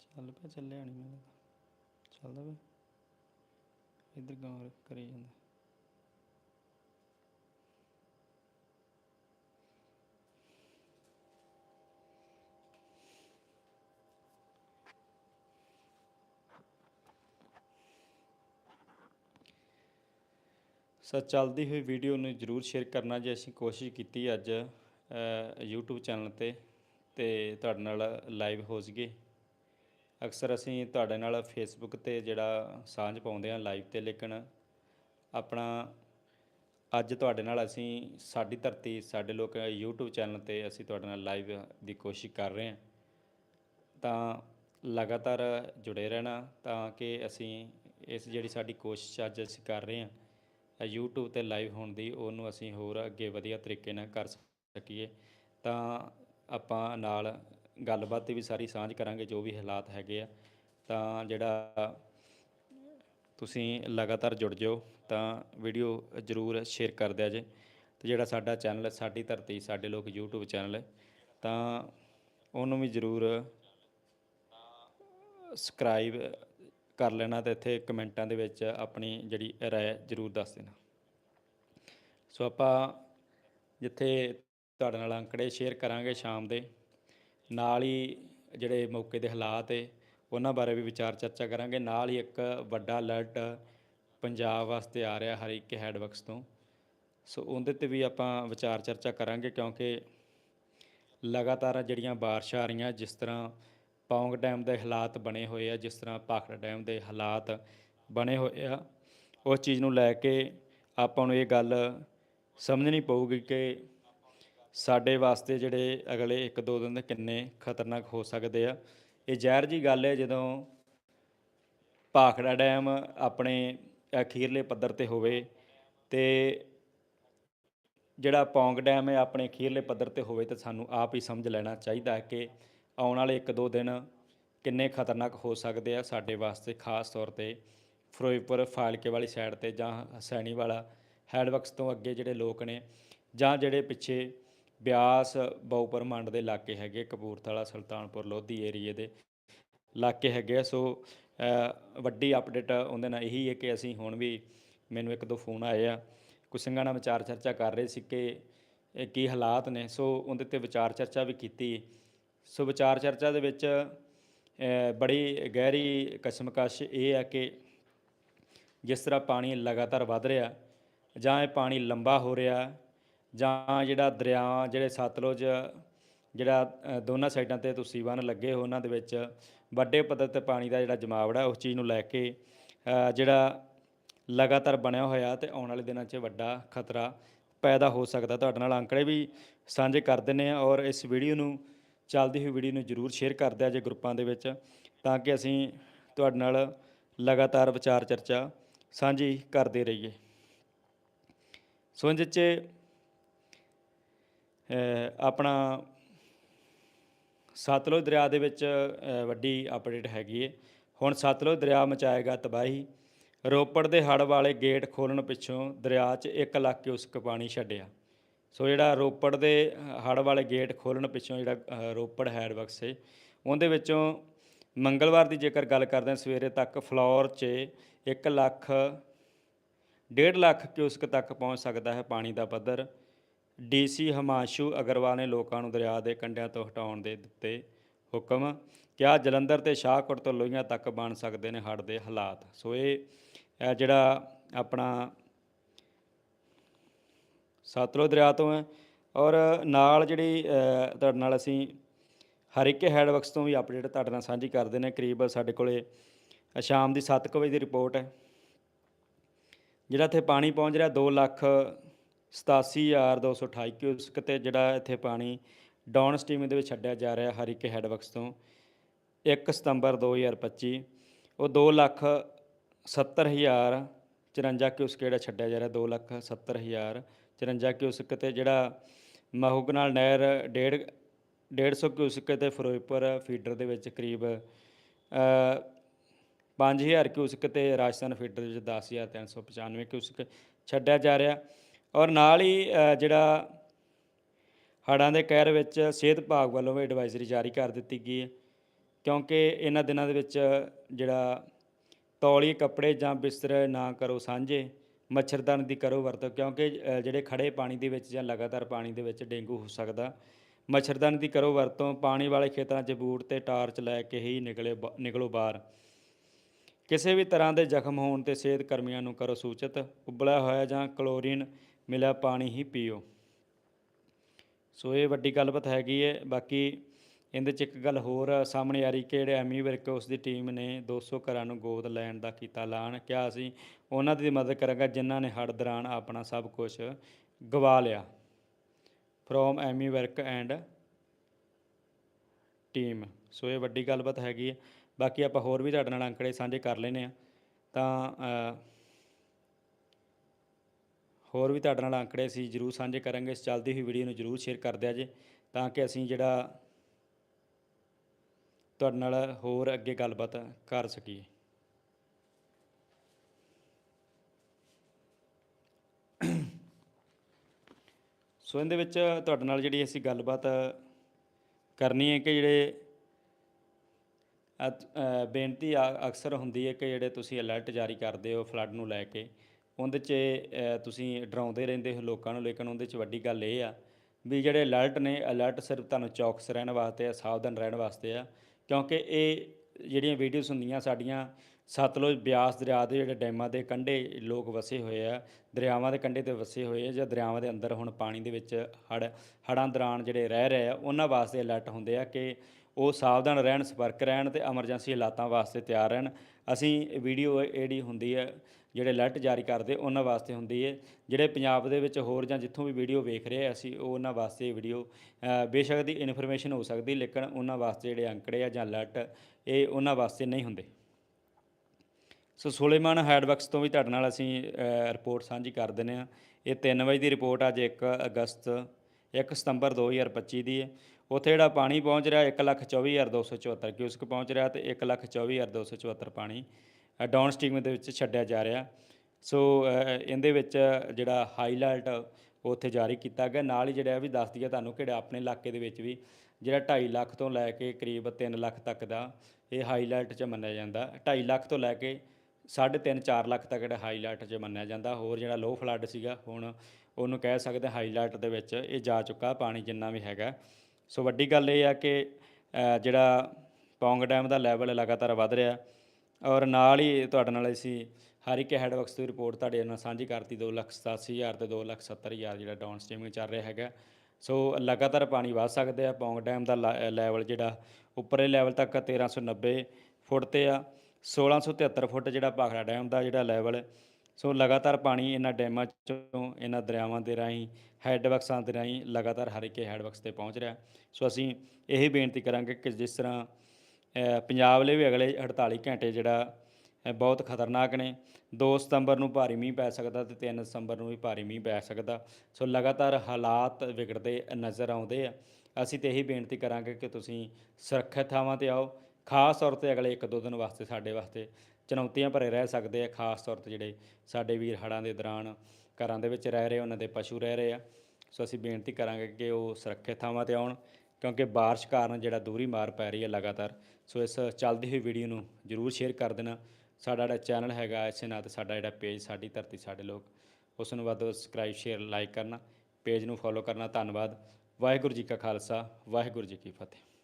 ਚੱਲ ਪਿਆ ਚੱਲਿਆ ਨਹੀਂ ਮੈਨੂੰ ਚੱਲਦਾ ਪਿਆ। ਇੱਧਰ ਗਾਂ ਕਰੀ ਜਾਂਦਾ। ਸਰ ਚੱਲਦੀ ਹੋਈ ਵੀਡੀਓ ਨੂੰ ਜਰੂਰ ਸ਼ੇਅਰ ਕਰਨਾ ਜੇ ਅਸੀਂ ਕੋਸ਼ਿਸ਼ ਕੀਤੀ ਅੱਜ ਅ, YouTube ਚੈਨਲ ਤੇ ਤੇ ਤੁਹਾਡੇ ਨਾਲ ਲਾਈਵ ਹੋ ਜਾਈਏ। ਅਕਸਰ ਅਸੀਂ ਤੁਹਾਡੇ ਨਾਲ ਫੇਸਬੁੱਕ ਤੇ ਜਿਹੜਾ ਸਾਂਝ ਪਾਉਂਦੇ ਆ ਲਾਈਵ ਤੇ ਲੇਕਿਨ ਆਪਣਾ ਅੱਜ ਤੁਹਾਡੇ ਨਾਲ ਅਸੀਂ ਸਾਡੀ ਧਰਤੀ ਸਾਡੇ ਲੋਕ YouTube ਚੈਨਲ ਤੇ ਅਸੀਂ ਤੁਹਾਡੇ ਨਾਲ ਲਾਈਵ ਦੀ ਕੋਸ਼ਿਸ਼ ਕਰ ਰਹੇ ਹਾਂ। ਤਾਂ ਲਗਾਤਾਰ ਜੁੜੇ ਰਹਿਣਾ ਤਾਂ ਕਿ ਅਸੀਂ ਇਸ ਜਿਹੜੀ ਸਾਡੀ ਕੋਸ਼ਿਸ਼ ਅੱਜ ਅਸੀਂ ਕਰ ਰਹੇ ਹਾਂ YouTube ਤੇ ਲਾਈਵ ਹੋਣ ਦੀ ਉਹਨੂੰ ਅਸੀਂ ਹੋਰ ਅੱਗੇ ਵਧੀਆ ਤਰੀਕੇ ਨਾਲ ਕਰ ਸਕੀਏ। ਤਾਂ ਆਪਾਂ ਨਾਲ ਗੱਲਬਾਤ ਵੀ ਸਾਰੀ ਸਾਂਝ ਕਰਾਂਗੇ, ਜੋ ਵੀ ਹਾਲਾਤ ਹੈਗੇ ਆ। ਤਾਂ ਜਿਹੜਾ ਤੁਸੀਂ ਲਗਾਤਾਰ ਜੁੜ ਜਾਓ, ਤਾਂ ਵੀਡੀਓ ਜਰੂਰ ਸ਼ੇਅਰ ਕਰ ਦਿਆ ਜੇ। ਤੇ ਜਿਹੜਾ ਸਾਡਾ ਚੈਨਲ ਸਾਡੀ ਧਰਤੀ, ਸਾਡੇ ਲੋਕ YouTube ਚੈਨਲ ਹੈ, ਤਾਂ ਉਹਨੂੰ ਵੀ ਜਰੂਰ ਸਬਸਕ੍ਰਾਈਬ ਕਰ ਲੈਣਾ ਤੇ ਇੱਥੇ ਕਮੈਂਟਾਂ ਦੇ ਵਿੱਚ ਆਪਣੀ ਜਿਹੜੀ ਰਾਏ ਜਰੂਰ ਦੱਸ ਦੇਣਾ। ਸੋ ਆਪਾਂ ਜਿੱਥੇ ਤੁਹਾਡੇ ਨਾਲ ਅੰਕੜੇ ਸ਼ੇਅਰ ਕਰਾਂਗੇ ਸ਼ਾਮ ਦੇ, ਨਾਲ ਹੀ ਜਿਹੜੇ ਮੌਕੇ ਦੇ ਹਾਲਾਤ ਏ, ਉਹਨਾਂ ਬਾਰੇ ਵੀ ਵਿਚਾਰ ਚਰਚਾ ਕਰਾਂਗੇ। ਨਾਲ ਹੀ ਇੱਕ ਵੱਡਾ ਅਲਰਟ ਪੰਜਾਬ ਵਾਸਤੇ ਆ ਰਿਹਾ ਹਰ ਇੱਕ ਹੈਡਵਰਕਸ ਤੋਂ। ਸੋ ਉਹਦੇ ਤੇ ਵੀ ਆਪਾਂ ਵਿਚਾਰ ਚਰਚਾ ਕਰਾਂਗੇ ਕਿਉਂਕਿ ਲਗਾਤਾਰ ਜਿਹੜੀਆਂ ਬਾਰਿਸ਼ਾਂ ਆ ਰਹੀਆਂ, ਜਿਸ ਤਰ੍ਹਾਂ ਪੌਂਗ ਡੈਮ ਦੇ ਹਾਲਾਤ ਬਣੇ ਹੋਏ ਆ, ਜਿਸ ਤਰ੍ਹਾਂ ਭਾਖੜਾ ਡੈਮ ਦੇ ਹਾਲਾਤ ਬਣੇ ਹੋਏ ਆ। ਉਸ ਚੀਜ਼ ਨੂੰ ਲੈ ਕੇ ਆਪਾਂ ਨੂੰ ਇਹ ਗੱਲ ਸਮਝਣੀ ਪਊਗੀ ਕਿ ਸਾਡੇ ਵਾਸਤੇ ਜਿਹੜੇ ਅਗਲੇ 1-2 ਦਿਨ ਦੇ ਕਿੰਨੇ ਖਤਰਨਾਕ ਹੋ ਸਕਦੇ ਆ। ਇਹ ਜ਼ਹਿਰ ਜੀ ਗੱਲ ਹੈ, ਜਦੋਂ ਭਾਖੜਾ ਡੈਮ ਆਪਣੇ ਅਖੀਰਲੇ ਪੱਧਰ ਤੇ ਹੋਵੇ ਤੇ ਜਿਹੜਾ ਪੌਂਗ ਡੈਮ ਹੈ, ਆਪਣੇ ਅਖੀਰਲੇ ਪੱਧਰ ਤੇ ਹੋਵੇ, ਤਾਂ ਸਾਨੂੰ ਆਪ ਹੀ ਸਮਝ ਲੈਣਾ ਚਾਹੀਦਾ ਹੈ ਕਿ ਆਉਣ ਵਾਲੇ 1-2 ਦਿਨ ਕਿੰਨੇ ਖਤਰਨਾਕ ਹੋ ਸਕਦੇ ਆ ਸਾਡੇ ਵਾਸਤੇ, ਖਾਸ ਤੌਰ ਤੇ ਫਿਰੋਜ਼ਪੁਰ, ਫਾਲਕੇ ਵਾਲੀ ਸਾਈਡ ਤੇ ਜਾਂ ਹਸੈਣੀ ਵਾਲਾ ਹੈਡਵਰਕਸ ਤੋਂ ਅੱਗੇ ਜਿਹੜੇ ਲੋਕ ਨੇ ਜਾਂ ਜਿਹੜੇ ਪਿੱਛੇ ਬਿਆਸ ਬਹੁਪਰ ਮੰਡ ਦੇ ਇਲਾਕੇ ਹੈਗੇ, ਕਪੂਰਥਲਾ, ਸੁਲਤਾਨਪੁਰ, ਲੋਧੀ ਏਰੀਏ ਦੇ ਇਲਾਕੇ ਹੈਗੇ ਆ। ਸੋ ਵੱਡੀ ਅਪਡੇਟ ਉਹਦੇ ਨਾਲ ਇਹੀ ਹੈ ਕਿ ਅਸੀਂ ਹੁਣ ਵੀ ਮੈਨੂੰ ਇੱਕ ਦੋ ਫੋਨ ਆਏ ਆ ਕੁਝ ਸਿੰਘਾਂ ਨਾਲ ਵਿਚਾਰ ਚਰਚਾ ਕਰ ਰਹੇ ਸੀ ਕਿ ਕੀ ਹਾਲਾਤ ਨੇ। ਸੋ, ਉਹਦੇ ਤੇ ਵਿਚਾਰ ਚਰਚਾ ਵੀ ਕੀਤੀ। ਸੋ ਵਿਚਾਰ ਚਰਚਾ ਦੇ ਵਿੱਚ ਬੜੀ ਗਹਿਰੀ ਕਸ਼ਮਕਸ਼ ਇਹ ਹੈ ਕਿ ਜਿਸ ਤਰ੍ਹਾਂ ਪਾਣੀ ਲਗਾਤਾਰ ਵੱਧ ਰਿਹਾ, ਜਾਂ ਇਹ ਪਾਣੀ ਲੰਬਾ ਹੋ ਰਿਹਾ, ਜਾਂ ਜਿਹੜਾ ਦਰਿਆ, ਜਿਹੜੇ ਸਤਲੁਜ, ਜਿਹੜਾ ਦੋਨਾਂ ਸਾਈਡਾਂ ਤੇ ਤੁਸੀਂ ਬੰਨ ਲੱਗੇ ਹੋ, ਉਹਨਾਂ ਦੇ ਵਿੱਚ ਵੱਡੇ ਪੱਧਰ ਤੇ ਪਾਣੀ ਦਾ ਜਿਹੜਾ ਜਮਾਵੜਾ ਉਸ ਚੀਜ਼ ਨੂੰ ਲੈ ਕੇ ਜਿਹੜਾ ਲਗਾਤਾਰ ਬਣਿਆ ਹੋਇਆ ਤੇ ਆਉਣ ਵਾਲੇ ਦਿਨਾਂ 'ਚ ਵੱਡਾ ਖਤਰਾ ਪੈਦਾ ਹੋ ਸਕਦਾ। ਤੁਹਾਡੇ ਨਾਲ ਅੰਕੜੇ ਵੀ ਸਾਂਝੇ ਕਰ ਦਿੰਨੇ ਆ ਔਰ ਇਸ ਵੀਡੀਓ ਨੂੰ ਚੱਲਦੀ ਹੋਈ ਵੀਡੀਓ ਨੂੰ ਜਰੂਰ ਸ਼ੇਅਰ ਕਰ ਦਿਆ ਜੇ ਗਰੁੱਪਾਂ ਦੇ ਵਿੱਚ, ਤਾਂ ਕਿ ਅਸੀਂ ਤੁਹਾਡੇ ਨਾਲ ਲਗਾਤਾਰ ਵਿਚਾਰ ਚਰਚਾ ਸਾਂਝੀ ਕਰਦੇ ਰਹੀਏ। ਸੋ ਇਹਦੇ ਆਪਣਾ ਸਤਲੁਜ ਦਰਿਆ ਦੇ ਵਿੱਚ ਵੱਡੀ ਅਪਡੇਟ ਹੈਗੀ ਏ। ਹੁਣ ਸਤਲੁਜ ਦਰਿਆ ਮਚਾਏਗਾ ਤਬਾਹੀ। ਰੋਪੜ ਦੇ ਹੜ ਵਾਲੇ ਗੇਟ ਖੋਲਣ ਪਿੱਛੋਂ ਦਰਿਆ 'ਚ 1 ਲੱਖ ਕਿਊਸਕ ਪਾਣੀ ਛੱਡਿਆ। ਸੋ ਜਿਹੜਾ ਰੋਪੜ ਦੇ ਹੜ ਵਾਲੇ ਗੇਟ ਖੋਲਣ ਪਿੱਛੋਂ ਜਿਹੜਾ ਅ, ਰੋਪੜ ਹੈਡਵਰਕਸ ਹੈ ਉਹਦੇ ਵਿੱਚੋਂ ਮੰਗਲਵਾਰ ਦੀ ਜੇਕਰ ਗੱਲ ਕਰਦੇ ਹਾਂ ਸਵੇਰੇ ਤੱਕ ਫਲੋਰ 'ਚ 1 ਲੱਖ 1.5 ਲੱਖ ਕਿਊਸਕ ਤੱਕ ਪਹੁੰਚ ਸਕਦਾ ਹੈ ਪਾਣੀ ਦਾ ਪੱਧਰ। ਡੀਸੀ ਹਿਮਾਂਸ਼ੂ ਅਗਰਵਾਲ ਨੇ ਲੋਕਾਂ ਨੂੰ ਦਰਿਆ ਦੇ ਕੰਢਿਆਂ ਤੋਂ ਹਟਾਉਣ ਦੇ ਦਿੱਤੇ ਹੁਕਮ। ਕਿਹਾ ਜਲੰਧਰ ਤੇ ਸ਼ਾਹਕੋਟ ਤੋਂ ਲੋਹੀਆਂ ਤੱਕ ਬਣ ਸਕਦੇ ਨੇ ਹੜ੍ਹ ਦੇ ਹਾਲਾਤ। ਸੋ ਇਹ ਜਿਹੜਾ ਆਪਣਾ ਸਤਲੁਜ ਦਰਿਆ ਤੋਂ ਹੈ ਔਰ ਨਾਲ ਜਿਹੜੀ ਤੁਹਾਡੇ ਨਾਲ ਅਸੀਂ ਹਰ ਇੱਕ ਹੈਡਵਰਕਸ ਤੋਂ ਵੀ ਅਪਡੇਟ ਤੁਹਾਡੇ ਨਾਲ ਸਾਂਝੀ ਕਰਦੇ ਨੇ, ਕਰੀਬ ਸਾਡੇ ਕੋਲੇ ਸ਼ਾਮ ਦੀ 7 ਵਜੇ ਦੀ ਰਿਪੋਰਟ ਹੈ। ਜਿਹੜਾ ਇੱਥੇ ਪਾਣੀ ਪਹੁੰਚ ਰਿਹਾ 2 ਲੱਖ 87228 ਕਿਊਸਕ ਤੇ ਜਿਹੜਾ ਇੱਥੇ ਪਾਣੀ ਡਾਊਨ ਸਟ੍ਰੀਮ ਦੇ ਵਿੱਚ ਛੱਡਿਆ ਜਾ ਰਿਹਾ ਹਰ ਇੱਕ ਹੈਡਵਰਕਸ ਤੋਂ 1 ਸਤੰਬਰ 2025 ਉਹ 2 ਲੱਖ 70000 54 ਕਿਊਸਕ ਜਿਹੜਾ ਛੱਡਿਆ ਜਾ ਰਿਹਾ 2 ਲੱਖ 70000 54 ਕਿਊਸਕ ਤੇ ਜਿਹੜਾ ਮਹੂਗਨਾਲ ਨਹਿਰ ਡੇਢ 150 ਕਿਊਸਿਕ ਤੇ ਫਿਰੋਜ਼ਪੁਰ ਫੀਡਰ ਦੇ ਵਿੱਚ ਕਰੀਬ ਅ, 5000 ਕਿਊਸਿਕ ਤੇ ਰਾਜਸਥਾਨ ਫੀਡਰ ਦੇ ਵਿੱਚ 10395 ਕਿਊਸਿਕ ਛੱਡਿਆ ਜਾ ਰਿਹਾ। ਔਰ ਨਾਲ ਹੀ ਜਿਹੜਾ ਹੜ੍ਹਾਂ ਦੇ ਕਹਿਰ ਵਿੱਚ ਸਿਹਤ ਵਿਭਾਗ ਵੱਲੋਂ ਵੀ ਐਡਵਾਈਜ਼ਰੀ ਜਾਰੀ ਕਰ ਦਿੱਤੀ ਗਈ ਹੈ। ਕਿਉਂਕਿ ਇਹਨਾਂ ਦਿਨਾਂ ਦੇ ਵਿੱਚ ਜਿਹੜਾ ਤੌਲੀ ਕੱਪੜੇ ਜਾਂ ਬਿਸਤਰੇ ਨਾ ਕਰੋ ਸਾਂਝੇ ਮੱਛਰਦਾਨ ਦੀ ਕਰੋ ਵਰਤੋਂ, ਕਿਉਂਕਿ ਜਿਹੜੇ ਖੜੇ ਪਾਣੀ ਦੇ ਵਿੱਚ ਜਾਂ ਲਗਾਤਾਰ ਪਾਣੀ ਦੇ ਵਿੱਚ ਡੇਂਗੂ ਹੋ ਸਕਦਾ। ਮੱਛਰਦਾਨ ਦੀ ਕਰੋ ਵਰਤੋਂ, ਪਾਣੀ ਵਾਲੇ ਖੇਤਰਾਂ 'ਚ ਬੂਟ ਤੇ ਟਾਰਚ ਲੈ ਕੇ ਹੀ ਨਿਕਲੇ ਬ- ਨਿਕਲੋ ਬਾਹਰ। ਕਿਸੇ ਵੀ ਤਰ੍ਹਾਂ ਦੇ ਜ਼ਖਮ ਹੋਣ ਤੇ ਸਿਹਤ ਕਰਮੀਆਂ ਨੂੰ ਕਰੋ ਸੂਚਿਤ, ਉਬਲਿਆ ਹੋਇਆ ਜਾਂ ਕਲੋਰੀਨ ਮਿਲਿਆ ਪਾਣੀ ਹੀ ਪੀਓ। ਸੋ ਇਹ ਵੱਡੀ ਗੱਲਬਾਤ ਹੈਗੀ ਹੈ ਬਾਕੀ ਇਹਦੇ ਚ ਇੱਕ ਗੱਲ ਹੋਰ ਸਾਹਮਣੇ ਆ ਰਹੀ ਕਿ ਜਿਹੜੇ ਐਮੀ ਵਿਰਕ ਉਸ ਦੀ ਟੀਮ ਨੇ 200 ਘਰਾਂ ਨੂੰ ਗੋਦ ਲੈਣ ਦਾ ਕੀਤਾ ਐਲਾਨ, ਕਿਹਾ ਅਸੀਂ ਉਹਨਾਂ ਦੀ ਮਦਦ ਕਰਾਂਗਾ ਜਿਨ੍ਹਾਂ ਨੇ ਹੜ੍ਹ ਦੌਰਾਨ ਆਪਣਾ ਸਭ ਕੁਝ ਗਵਾ ਲਿਆ। From Ammy Virk and team. So ਇਹ ਵੱਡੀ ਗੱਲਬਾਤ ਹੈਗੀ ਹੈ ਬਾਕੀ ਆਪਾਂ ਹੋਰ ਵੀ ਤੁਹਾਡੇ ਨਾਲ ਅੰਕੜੇ ਸਾਂਝੇ ਕਰ ਲੈਨੇ ਆ ਤਾਂ ਹੋਰ ਵੀ ਤੁਹਾਡੇ ਨਾਲ ਅੰਕੜੇ ਅਸੀਂ ਜਰੂਰ ਸਾਂਝੇ ਕਰਾਂਗੇ। ਇਸ ਚੱਲਦੀ ਹੋਈ ਵੀਡੀਓ ਨੂੰ ਜਰੂਰ ਸ਼ੇਅਰ ਕਰ ਦਿਆ ਜੇ, ਤਾਂ ਕਿ ਅਸੀਂ ਜਿਹੜਾ ਤੁਹਾਡੇ ਨਾਲ ਹੋਰ ਅੱਗੇ ਗੱਲਬਾਤ ਕਰ ਸਕੀਏ। ਸੋ ਇਹਦੇ ਵਿੱਚ ਤੁਹਾਡੇ ਨਾਲ ਜਿਹੜੀ ਅਸੀਂ ਗੱਲਬਾਤ ਕਰਨੀ ਹੈ ਕਿ ਜਿਹੜੇ ਬੇਨਤੀ ਆ- ਅਕਸਰ ਹੁੰਦੀ ਹੈ ਕਿ ਜਿਹੜੇ ਤੁਸੀਂ ਅਲਰਟ ਜਾਰੀ ਕਰਦੇ ਹੋ ਫਲੱਡ ਨੂੰ ਲੈ ਕੇ, ਉਹਦੇ 'ਚ ਤੁਸੀਂ ਡਰਾਉਂਦੇ ਰਹਿੰਦੇ ਹੋ ਲੋਕਾਂ ਨੂੰ, ਲੇਕਿਨ ਉਹਦੇ 'ਚ ਵੱਡੀ ਗੱਲ ਇਹ ਆ ਵੀ ਜਿਹੜੇ ਅਲਰਟ ਨੇ, ਅਲਰਟ ਸਿਰਫ ਤੁਹਾਨੂੰ ਚੌਕਸ ਰਹਿਣ ਵਾਸਤੇ ਆ, ਸਾਵਧਾਨ ਰਹਿਣ ਵਾਸਤੇ ਆ ਕਿਉਂਕਿ ਇਹ ਜਿਹੜੀਆਂ ਵੀਡੀਓਜ਼ ਹੁੰਦੀਆਂ ਸਾਡੀਆਂ, ਸਤਲੁਜ ਬਿਆਸ ਦਰਿਆ ਦੇ ਜਿਹੜੇ ਡੈਮਾਂ ਦੇ ਕੰਢੇ ਲੋਕ ਵਸੇ ਹੋਏ ਆ, ਦਰਿਆਵਾਂ ਦੇ ਕੰਢੇ ਤੇ ਵਸੇ ਹੋਏ ਆ ਜਾਂ ਦਰਿਆਵਾਂ ਦੇ ਅੰਦਰ ਹੁਣ ਪਾਣੀ ਦੇ ਵਿੱਚ ਹੜ ਹੜ੍ਹਾਂ ਦੌਰਾਨ ਜਿਹੜੇ ਰਹਿ ਰਹੇ ਆ, ਉਹਨਾਂ ਵਾਸਤੇ ਅਲਰਟ ਹੁੰਦੇ ਆ ਕਿ ਉਹ ਸਾਵਧਾਨ ਰਹਿਣ ਸਤਰਕ ਰਹਿਣ ਤੇ ਐਮਰਜੈਂਸੀ ਹਾਲਾਤਾਂ ਵਾਸਤੇ ਤਿਆਰ ਰਹਿਣ। ਅਸੀਂ ਵੀਡੀਓ ਜਿਹੜੀ ਹੁੰਦੀ ਹੈ ਜਿਹੜੇ ਅਲਰਟ ਜਾਰੀ ਕਰਦੇ, ਉਹਨਾਂ ਵਾਸਤੇ ਹੁੰਦੀ ਹੈ ਜਿਹੜੇ ਪੰਜਾਬ ਦੇ ਵਿੱਚ ਹੋਰ ਜਾਂ ਜਿੱਥੋਂ ਵੀ ਵੀਡੀਓ ਵੇਖ ਰਹੇ ਅਸੀਂ, ਉਹ ਉਹਨਾਂ ਵਾਸਤੇ ਵੀਡੀਓ ਬੇਸ਼ੱਕ ਦੀ ਇਨਫੋਰਮੇਸ਼ਨ ਹੋ ਸਕਦੀ, ਲੇਕਿਨ ਉਹਨਾਂ ਵਾਸਤੇ ਜਿਹੜੇ ਅੰਕੜੇ ਆ ਜਾਂ ਅਲਰਟ, ਇਹ ਉਹਨਾਂ ਵਾਸਤੇ ਨਹੀਂ ਹੁੰਦੇ। ਸੋ ਸੁਲੇਮਾਨ ਹੈਡਵਰਕਸ ਤੋਂ ਵੀ ਤੁਹਾਡੇ ਨਾਲ ਅਸੀਂ ਰਿਪੋਰਟ ਸਾਂਝੀ ਕਰ ਦਿੰਦੇ ਆ ਇਹ 3 ਵਜੇ ਦੀ ਰਿਪੋਰਟ ਅੱਜ 1 ਅਗਸਤ 1 ਸਤੰਬਰ 2025 ਦੀ ਹੈ ਉੱਥੇ ਜਿਹੜਾ ਪਾਣੀ ਪਹੁੰਚ ਰਿਹਾ 124274 ਕਿਊਸਕ ਪਹੁੰਚ ਰਿਹਾ ਤੇ 124274 ਪਾਣੀ ਡਾਊਨ ਸਟ੍ਰੀਮ ਦੇ ਵਿੱਚ ਛੱਡਿਆ ਜਾ ਰਿਹਾ। ਸੋ ਇਹਦੇ ਵਿੱਚ ਜਿਹੜਾ ਹਾਈਲਾਈਟ ਉੱਥੇ ਜਾਰੀ ਕੀਤਾ ਗਿਆ। ਨਾਲ ਹੀ ਜਿਹੜਾ ਵੀ ਦੱਸ ਦਈਏ ਤੁਹਾਨੂੰ ਕਿ ਆਪਣੇ ਇਲਾਕੇ ਦੇ ਵਿੱਚ ਵੀ ਜਿਹੜਾ 2.5 ਲੱਖ ਤੋਂ ਲੈ ਕੇ ਕਰੀਬ 3 ਲੱਖ ਤੱਕ ਦਾ ਇਹ ਹਾਈਲਾਈਟ 'ਚ ਮੰਨਿਆ ਜਾਂਦਾ। 2.5 ਲੱਖ ਤੋਂ ਲੈ ਕੇ ਸਾਢੇ ਤਿੰਨ 4 ਲੱਖ ਤੱਕ ਜਿਹੜਾ ਹਾਈਲਾਈਟ 'ਚ ਮੰਨਿਆ ਜਾਂਦਾ। ਹੋਰ ਜਿਹੜਾ ਲੋ ਫਲੱਡ ਸੀਗਾ, ਹੁਣ ਉਹਨੂੰ ਕਹਿ ਸਕਦੇ ਹਾਈਲਾਈਟ ਦੇ ਵਿੱਚ ਇਹ ਜਾ ਚੁੱਕਾ ਪਾਣੀ ਜਿੰਨਾ ਵੀ ਹੈਗਾ। ਸੋ ਵੱਡੀ ਗੱਲ ਇਹ ਆ ਕਿ ਜਿਹੜਾ ਪੌਂਗ ਡੈਮ ਦਾ ਲੈਵਲ ਲਗਾਤਾਰ ਵੱਧ ਰਿਹਾ। ਔਰ ਨਾਲ ਹੀ ਤੁਹਾਡੇ ਨਾਲ ਅਸੀਂ ਹਰ ਇੱਕ ਹੈਡਵਰਕਸ ਦੀ ਰਿਪੋਰਟ ਤੁਹਾਡੇ ਨਾਲ ਸਾਂਝੀ ਕਰਤੀ 287000 ਤੇ 270000 ਜਿਹੜਾ ਡਾਊਨ ਸਟ੍ਰੀਮਿੰਗ ਚੱਲ ਰਿਹਾ ਹੈਗਾ। ਸੋ ਲਗਾਤਾਰ ਪਾਣੀ ਵਧ ਸਕਦੇ ਆ ਪੌਂਗ ਡੈਮ ਦਾ ਲੈਵਲ ਜਿਹੜਾ ਉੱਪਰਲੇ ਲੈਵਲ ਤੱਕ 1390 ਫੁੱਟ ਤੇ ਆ 1673 ਫੁੱਟ ਜਿਹੜਾ ਭਾਖੜਾ ਡੈਮ ਦਾ ਜਿਹੜਾ ਲੈਵਲ ਸੋ ਲਗਾਤਾਰ ਪਾਣੀ ਇਹਨਾਂ ਡੈਮਾਂ ਚੋਂ, ਇਹਨਾਂ ਦਰਿਆਵਾਂ ਦੇ ਰਾਹੀਂ ਹੈਡਵਰਕਸਾਂ ਦੇ ਰਾਹੀਂ ਲਗਾਤਾਰ ਹਰ ਇੱਕ ਹੈਡਵਰਕਸ ਤੇ ਪਹੁੰਚ ਰਿਹਾ। ਸੋ ਅਸੀਂ ਇਹੀ ਬੇਨਤੀ ਕਰਾਂਗੇ ਕਿ ਜਿਸ ਤਰ੍ਹਾਂ ਪੰਜਾਬ ਲਈ ਵੀ ਅਗਲੇ 48 ਘੰਟੇ ਜਿਹੜਾ ਬਹੁਤ ਖਤਰਨਾਕ ਨੇ। 2 ਸਤੰਬਰ ਨੂੰ ਭਾਰੀ ਮੀਂਹ ਪੈ ਸਕਦਾ ਤੇ 3 ਸਤੰਬਰ ਨੂੰ ਵੀ ਭਾਰੀ ਮੀਂਹ ਪੈ ਸਕਦਾ। ਸੋ ਲਗਾਤਾਰ ਹਾਲਾਤ ਵਿਗੜਦੇ ਨਜ਼ਰ ਆਉਂਦੇ ਆ। ਅਸੀਂ ਤੇ ਇਹੀ ਬੇਨਤੀ ਕਰਾਂਗੇ ਕਿ ਤੁਸੀਂ ਸੁਰੱਖਿਅਤ ਥਾਵਾਂ ਤੇ ਆਓ। ਖਾਸ ਤੌਰ ਤੇ ਅਗਲੇ 1-2 ਦਿਨ ਵਾਸਤੇ ਸਾਡੇ ਵਾਸਤੇ ਚੁਣੌਤੀਆਂ ਭਰੇ ਰਹਿ ਸਕਦੇ ਆ। ਖਾਸ ਤੌਰ ਤੇ ਜਿਹੜੇ ਸਾਡੇ ਵੀਰ ਹੜ੍ਹਾਂ ਦੇ ਦੌਰਾਨ ਘਰਾਂ ਦੇ ਵਿੱਚ ਰਹਿ ਰਹੇ, ਉਹਨਾਂ ਦੇ ਪਸ਼ੂ ਰਹਿ ਰਹੇ ਆ। ਸੋ ਅਸੀਂ ਬੇਨਤੀ ਕਰਾਂਗੇ ਕਿ ਉਹ ਸੁਰੱਖਿਅਤ ਥਾਵਾਂ ਤੇ ਆਉਣ, ਕਿਉਂਕਿ ਬਾਰਿਸ਼ ਕਾਰਨ ਜਿਹੜਾ ਦੂਰੀ ਮਾਰ ਪੈ ਰਹੀ ਹੈ ਲਗਾਤਾਰ। ਸੋ ਇਸ ਚੱਲਦੀ ਹੋਈ ਵੀਡੀਓ ਨੂੰ ਜਰੂਰ ਸ਼ੇਅਰ ਕਰ ਦੇਣਾ। ਸਾਡਾ ਜਿਹੜਾ ਚੈਨਲ ਹੈਗਾ, ਇਸੇ ਨਾਂ ਤੇ ਸਾਡਾ ਜਿਹੜਾ ਪੇਜ ਸਾਡੀ ਧਰਤੀ, ਸਾਡੇ ਲੋਕ, ਉਸ ਨੂੰ ਵੱਧ ਸਬਸਕ੍ਰਾਈਬ ਸ਼ੇਅਰ ਲਾਈਕ ਕਰਨਾ। ਪੇਜ ਨੂੰ ਫੋਲੋ ਕਰਨਾ। ਧੰਨਵਾਦ। ਵਾਹਿਗੁਰੂ ਜੀ ਕਾ ਖਾਲਸਾ, ਵਾਹਿਗੁਰੂ ਜੀ ਕੀ ਫਤਿਹ।